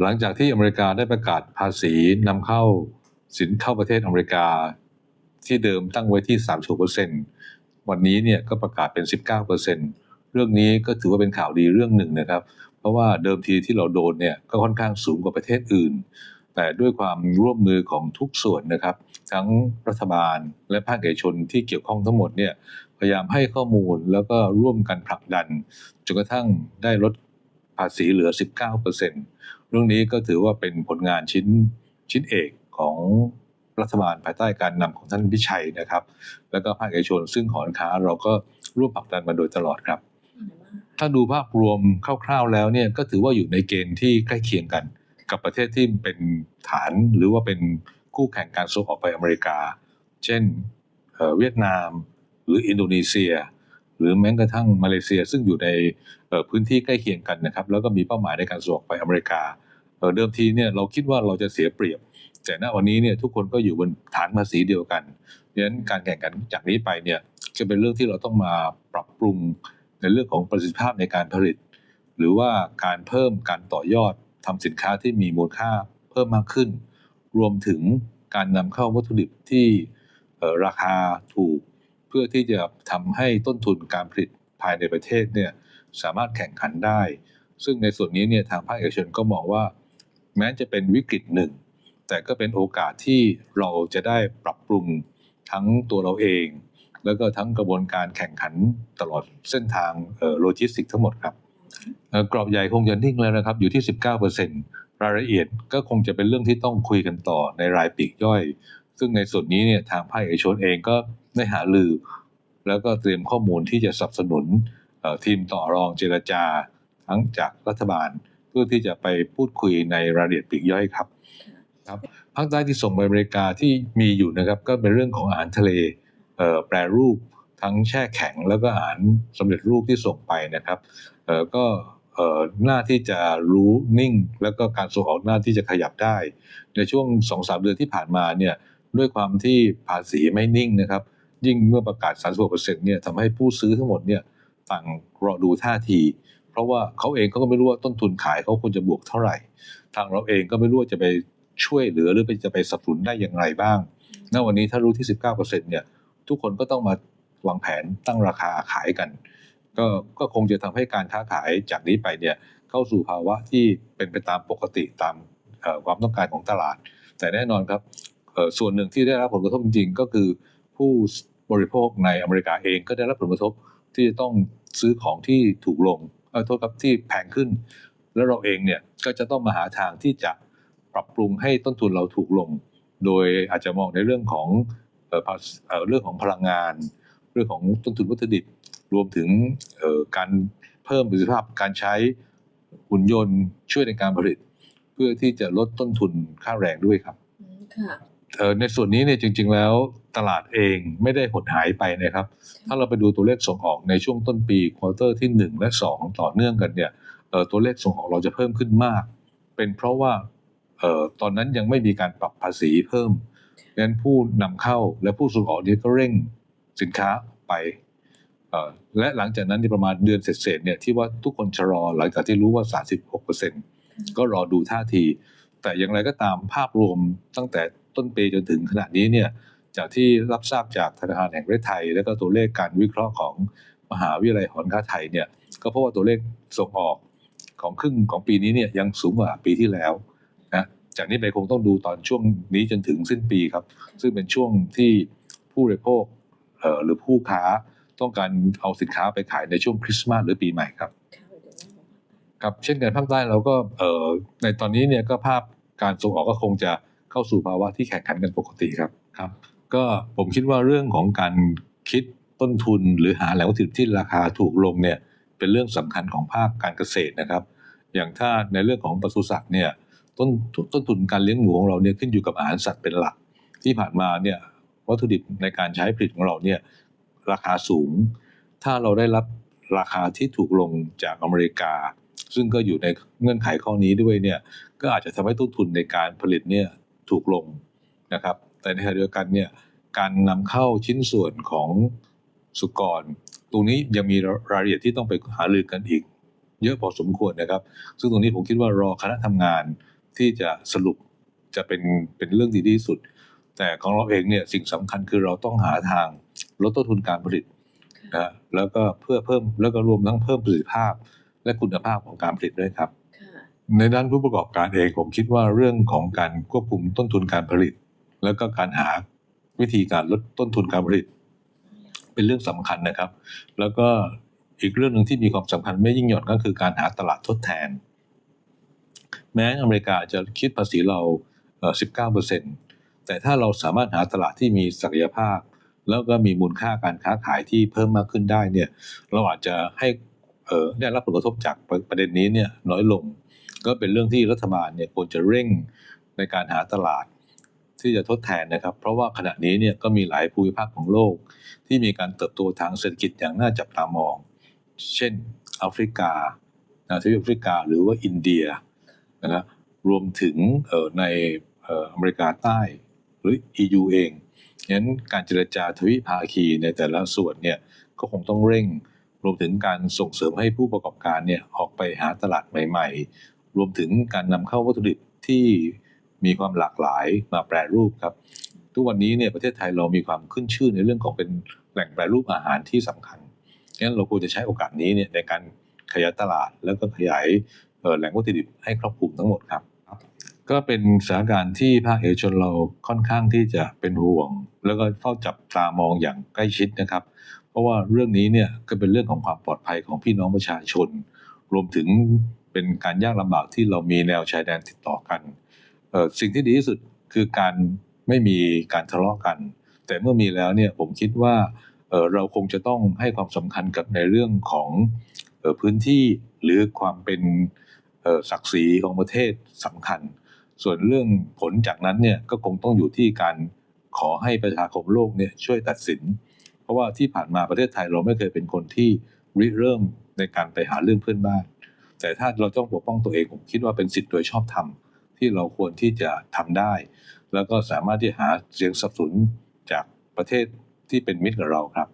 หลังจากที่อเมริกาได้ประกาศภาษีนำเข้าสินเข้าประเทศอเมริกาที่เดิมตั้งไว้ที่ 36%วันนี้เนี่ยก็ประกาศเป็น 19%เรื่องนี้ก็ถือว่าเป็นข่าวดีเรื่องหนึ่งนะครับ เพราะว่าเดิมทีที่เราโดนเนี่ยก็ค่อนข้างสูงกว่าประเทศอื่น แต่ด้วยความร่วมมือของทุกส่วนนะครับ ทั้งรัฐบาลและภาคเอกชนที่เกี่ยวข้องทั้งหมดเนี่ยพยายามให้ข้อมูลแล้วก็ร่วมกันผลักดันจนกระทั่งได้ลด ภาษีเหลือ 19%เรื่องนี้ก็ถือว่าเป็นผลงานชิ้นชิ้นเอกของรัฐบาลภายใต้การนำของท่านพิชัยนะครับ แล้วก็ภาคเอกชนซึ่งหอการค้าเราก็ร่วมผลักดันมาโดยตลอดครับ ถ้าดูภาพรวมคร่าวๆแล้วเนี่ยก็ถือว่าอยู่ในเกณฑ์ที่ใกล้เคียงกัน กับประเทศที่เป็นฐานหรือว่าเป็นคู่แข่งการส่งออกไปอเมริกา เช่นเอ่อเวียดนาม หรืออินโดนีเซียห รือแม้กระทั่งมาเลเซีย ซึ่งอยู่ในพื้นที่ใกล้เคียงกันนะครับ แล้วก็มีเป้าหมายในการส่งไปอเมริกาเดิมทีเนี่ยเราคิดว่าเราจะเสียเปรียบ แต่ณวันนี้เนี่ยทุกคนก็อยู่บนฐานภาษีเดียวกันดังนั้นการแข่งขันจากนี้ไปเนี่ยจะเป็นเรื่องที่เราต้องมาปรับปรุงในเรื่องของประสิทธิภาพในการผลิต หรือว่าการเพิ่มการต่อยอดทำสินค้าที่มีมูลค่าเพิ่มมากขึ้น รวมถึงการนำเข้าวัตถุดิบที่ราคาถูก พื่อที่จะทำให้ต้นทุนการผลิตภายในประเทศเนี่ยสามารถแข่งขันได้ ซึ่งในส่วนนี้เนี่ยทางภาคเอกชนก็มองว่า แม้จะเป็นวิกฤตหนึ่ง แต่ก็เป็นโอกาสที่เราจะได้ปรับปรุงทั้งตัวเราเอง แล้วก็ทั้งกระบวนการแข่งขันตลอดเส้นทางโลจิสติกทั้งหมดครับกรอบใหญ่คงจะนิ่งแล้วนะครับ อยู่ที่ 19%รายละเอียดก็คงจะเป็นเรื่องที่ต้องคุยกันต่อในรายปีกย่อย ซึ่งในส่วนนี้เนี่ยทางภาคเอกชนเองก็ได้หาลือ แล้วก็เตรียมข้อมูลที่จะสนับสนุนทีมต่อรองเจรจาทั้งจากรัฐบาล เพื่อที่จะไปพูดคุยในรายละเอียดปลีกย่อยครับครับภาคใต้ที่ส่งไปอเมริกาที่มีอยู่นะครับก็เป็นเรื่องของอาหารทะเลเแปรรูปทั้งแช่แข็งแล้วก็อาหารสำเร็จรูปที่ส่งไปนะครับก็หน้าที่จะรู้นิ่ง แล้วก็การส่งออกหน้าที่จะขยับได้ ในช่วง2อสเดือนที่ผ่านมาเนี่ย ด้วยความที่ภาษีไม่นิ่งนะครับ ยิ่งเมื่อประกาศ 36%เนี่ยทำให้ผู้ซื้อทั้งหมดเนี่ยต่างรอดูท่าที เพราะว่าเขาเองเขาก็ไม่รู้ว่าต้นทุนขายเขาควรจะบวกเท่าไหร่ ทางเราเองก็ไม่รู้ว่าจะไปช่วยเหลือหรือไปจะไปสนับสนุนได้อย่างไรบ้าง ณ วันนี้ถ้ารู้ที่ 19%เนี่ยทุกคนก็ต้องมาวางแผนตั้งราคาขายกัน ก็ก็คงจะทำให้การค้าขายจากนี้ไปเนี่ยเข้าสู่ภาวะที่เป็นไปตามปกติตามความต้องการของตลาด แต่แน่นอนครับ ส่วนหนึ่งที่ได้รับผลกระทบจริงๆ ก็คือผู้บริโภคในอเมริกาเองก็ได้รับผลกระทบที่จะต้องซื้อของที่ถูกลงเออโทษครับที่แพงขึ้น แล้วเราเองเนี่ยก็จะต้องมาหาทางที่จะปรับปรุงให้ต้นทุนเราถูกลง โดยอาจจะมองในเรื่องของเออเรื่องของพลังงาน เรื่องของต้นทุนวัตถุดิบรวมถึงการเพิ่มประสิทธิภาพการใช้หุ่นยนต์ช่วยในการผลิต เพื่อที่จะลดต้นทุนค่าแรงด้วยครับค่ะ ในส่วนนี้เนี่ยจริง ๆ แล้วตลาดเองไม่ได้หดหายไปนะครับ ถ้าเราไปดูตัวเลขส่งออกในช่วงต้นปีควอเตอร์ที่ 1 และ 2 ต่อเนื่องกันเนี่ยเอ่อตัวเลขส่งออกเราจะเพิ่มขึ้นมาก เป็นเพราะว่าเอ่อตอนนั้นยังไม่มีการปรับภาษีเพิ่มดังนั้นผู้นำเข้าและผู้ส่งออกเนี่ยก็เร่งสินค้าไปเอ่อและหลังจากนั้นในประมาณเดือนเศษๆเนี่ยที่ว่าทุกคนชะลอหลังจากที่รู้ว่า 36%ก็รอดูท่าที แต่อย่างไรก็ตามภาพรวมตั้งแต่ ต้นปีจนถึงขณะนี้เนี่ยจากที่รับทราบจากธนาคารแห่งประเทศไทย และก็ตัวเลขการวิเคราะห์ของมหาวิทยาลัยหอการค้าไทยเนี่ยก็เพราะว่าตัวเลขส่งออกของครึ่งของปีนี้เนี่ยยังสูงกว่าปีที่แล้วนะจากนี้ไปคงต้องดูตอนช่วงนี้จนถึงสิ้นปีครับ ซึ่งเป็นช่วงที่ผู้บริโภคหรือผู้ค้าต้องการเอาสินค้าไปขายในช่วงคริสต์มาสหรือปีใหม่ครับครับเช่นกันภาคใต้เราก็ในตอนนี้เนี่ยก็ภาพการส่งออกก็คงจะ เข้าสู่ภาวะที่แข่งขันกันปกติครับครับ ก็ผมคิดว่าเรื่องของการคิดต้นทุนหรือหาแหล่งวัตถุดิบที่ราคาถูกลงเนี่ยเป็นเรื่องสำคัญของภาคการเกษตรนะครับ อย่างถ้าในเรื่องของปศุสัตว์เนี่ยต้นต้นทุนการเลี้ยงหมูของเราเนี่ยขึ้นอยู่กับอาหารสัตว์เป็นหลัก ที่ผ่านมาเนี่ยวัตถุดิบในการใช้ผลิตของเราเนี่ยราคาสูง ถ้าเราได้รับราคาที่ถูกลงจากอเมริกา ซึ่งก็อยู่ในเงื่อนไขข้อนี้ด้วยเนี่ยก็อาจจะทำให้ต้นทุนในการผลิตเนี่ย ถูกลงนะครับ แต่ในขณะเดียวกันเนี่ยการนำเข้าชิ้นส่วนของสุกร ตรงนี้ยังมีรายละเอียดที่ต้องไปหารือกันอีก เยอะพอสมควรนะครับ ซึ่งตรงนี้ผมคิดว่ารอคณะทำงานที่จะสรุปจะเป็นเป็นเรื่องดีที่สุด แต่ของเราเองเนี่ยสิ่งสำคัญคือเราต้องหาทางลดต้นทุนการผลิตนะแล้วก็เพื่อเพิ่มแล้วก็รวมทั้งเพิ่มประสิทธิภาพ และคุณภาพของการผลิตด้วยครับ ในด้านผู้ประกอบการเองผมคิดว่าเรื่องของการควบคุมต้นทุนการผลิต แล้วก็การหาวิธีการลดต้นทุนการผลิต เป็นเรื่องสำคัญนะครับ แล้วก็อีกเรื่องหนึ่งที่มีความสำคัญไม่ยิ่งหย่อนก็คือการหาตลาดทดแทน แม้อเมริกาจะคิดภาษีเราเอ่อ19%แต่ถ้าเราสามารถหาตลาดที่มีศักยภาพ แล้วก็มีมูลค่าการค้าขายที่เพิ่มมากขึ้นได้เนี่ยเราอาจจะให้เอ่อได้รับผลกระทบจากประประเด็นนี้เนี่ยน้อยลง ก็เป็นเรื่องที่รัฐบาลเนี่ยควรจะเร่งในการหาตลาดที่จะทดแทนนะครับ เพราะว่าขณะนี้เนี่ยก็มีหลายภูมิภาคของโลก ที่มีการเติบโตทางเศรษฐกิจอย่างน่าจับตามอง เช่นแอฟริกานะทวีปแอฟริกาหรือว่าอินเดียนะครับรวมถึงในเอ่ออเมริกาใต้หรือ EU เองงั้นการเจรจาทวิภาคีในแต่ละส่วนเนี่ยก็คงต้องเร่งรวมถึงการส่งเสริมให้ผู้ประกอบการเนี่ยออกไปหาตลาดใหม่ๆ รวมถึงการนำเข้าวัตถุดิบที่มีความหลากหลายมาแปรรูปครับ ทุกวันนี้เนี่ยประเทศไทยเรามีความขึ้นชื่อในเรื่องของเป็นแหล่งแปรรูปอาหารที่สำคัญงั้นเราควรจะใช้โอกาสนี้เนี่ยในการขยายตลาด แล้วก็ขยายแหล่งวัตถุดิบให้ครอบคลุมทั้งหมดครับ ก็เป็นสถานการณ์ที่ภาคเอกชนเราค่อนข้างที่จะเป็นห่วง แล้วก็เฝ้าจับตามองอย่างใกล้ชิดนะครับ เพราะว่าเรื่องนี้เนี่ยก็เป็นเรื่องของความปลอดภัยของพี่น้องประชาชน รวมถึง เป็นการยากลำบากที่เรามีแนวชายแดนติดต่อกันสิ่งที่ดีที่สุดคือการไม่มีการทะเลาะกัน แต่เมื่อมีแล้วเนี่ยผมคิดว่าเราคงจะต้องให้ความสำคัญกับในเรื่องของพื้นที่หรือความเป็นศักดิ์ศรีของประเทศสำคัญ ส่วนเรื่องผลจากนั้นเนี่ยก็คงต้องอยู่ที่การขอให้ประชาคมโลกเนี่ยช่วยตัดสิน เพราะว่าที่ผ่านมาประเทศไทยเราไม่เคยเป็นคนที่ริเริ่มในการไปหาเรื่องเพื่อนบ้าน แต่ถ้าเราต้องปกป้องตัวเองผมคิดว่าเป็นสิทธิ์โดยชอบธรรมที่เราควรที่จะทำได้ แล้วก็สามารถที่หาเสียงสนับสนุนจากประเทศที่เป็นมิตรกับเราครับ